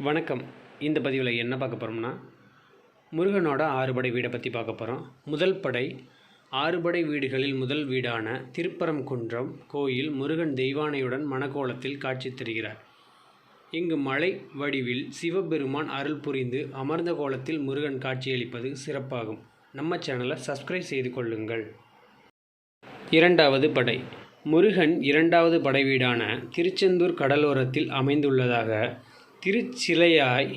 வணக்கம். இந்த பதிவில் என்ன பார்க்க போகிறோம்னா முருகனோட ஆறுபடை வீடை பற்றி பார்க்க போகிறோம் முதல் படை ஆறுபடை வீடுகளில் முதல் வீடான திருப்பரங்குன்றம் கோயில் முருகன் தெய்வானையுடன் மணக்கோலத்தில் காட்சி தருகிறார். இங்கு மலை வடிவில் சிவபெருமான் அருள் புரிந்து அமர்ந்த கோலத்தில் முருகன் காட்சியளிப்பது சிறப்பாகும். நம்ம சேனலை சப்ஸ்கிரைப் செய்து கொள்ளுங்கள். இரண்டாவது படை முருகன் இரண்டாவது படை வீடான திருச்செந்தூர் கடலோரத்தில் அமைந்துள்ளதாக திருச்சிலையாய்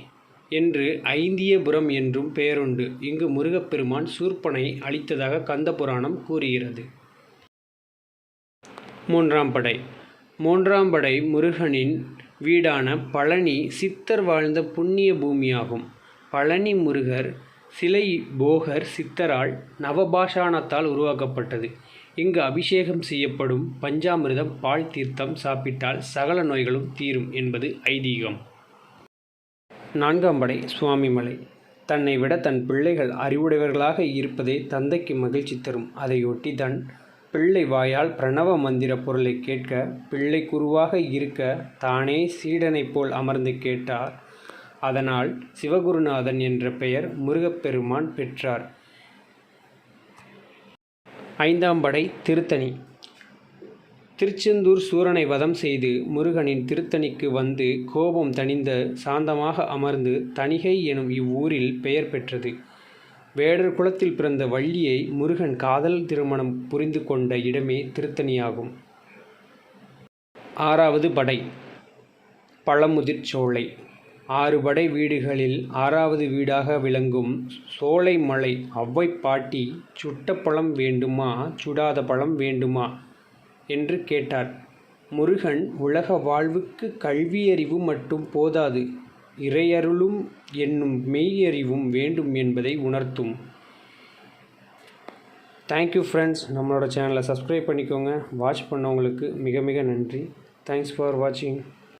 என்று ஐந்தியபுரம் என்றும் பெயருண்டு. இங்கு முருகப்பெருமான் சூர்ப்பனை அளித்ததாக கந்த புராணம் கூறுகிறது. மூன்றாம் படை. மூன்றாம் படை முருகனின் வீடான பழனி சித்தர் வாழ்ந்த புண்ணிய பூமியாகும். பழனி முருகர் சிலை போகர் சித்தரால் நவபாஷாணத்தால் உருவாக்கப்பட்டது. இங்கு அபிஷேகம் செய்யப்படும் பஞ்சாமிர்தம் பால் தீர்த்தம் சாப்பிட்டால் சகல நோய்களும் தீரும் என்பது ஐதீகம். நான்காம் படை சுவாமிமலை தன்னை விட தன் பிள்ளைகள் அறிவுடையவர்களாக இருப்பதே தந்தைக்கு மகிழ்ச்சி தரும். அதையொட்டி தன் பிள்ளை வாயால் பிரணவ மந்திர பொருளை கேட்க பிள்ளை குருவாக இருக்க தானே சீடனைப் போல் அமர்ந்து கேட்டார். அதனால் சிவகுருநாதன் என்ற பெயர் முருகப்பெருமான் பெற்றார். ஐந்தாம் படை திருத்தணி. திருச்செந்தூர் சூரனை வதம் செய்து முருகனின் திருத்தணிக்கு வந்து கோபம் தணிந்த சாந்தமாக அமர்ந்து தணிகை எனும் இவ்வூரில் பெயர் பெற்றது. வேடர் குலத்தில் பிறந்த வள்ளியை முருகன் காதல் திருமணம் புரிந்து கொண்ட இடமே திருத்தணியாகும். ஆறாவது படை. பழமுதிர் சோலை. ஆறு படை வீடுகளில் ஆறாவது வீடாக விளங்கும் சோலை மலை அவ்வை பாட்டி சுட்ட பழம் வேண்டுமா? சுடாத பழம் வேண்டுமா? என்று கேட்டார். முருகன் உலக வாழ்வுக்கு கல்வியறிவு மட்டும் போதாது இறையருளும் என்னும் மெய்யறிவும் வேண்டும் என்பதை உணர்த்தும். தேங்க்யூ ஃப்ரெண்ட்ஸ் நம்மளோட சேனலை சப்ஸ்கிரைப் பண்ணிக்கோங்க. வாட்ச் பண்ணவங்களுக்கு மிக மிக நன்றி. தேங்க்ஸ் ஃபார் வாட்சிங்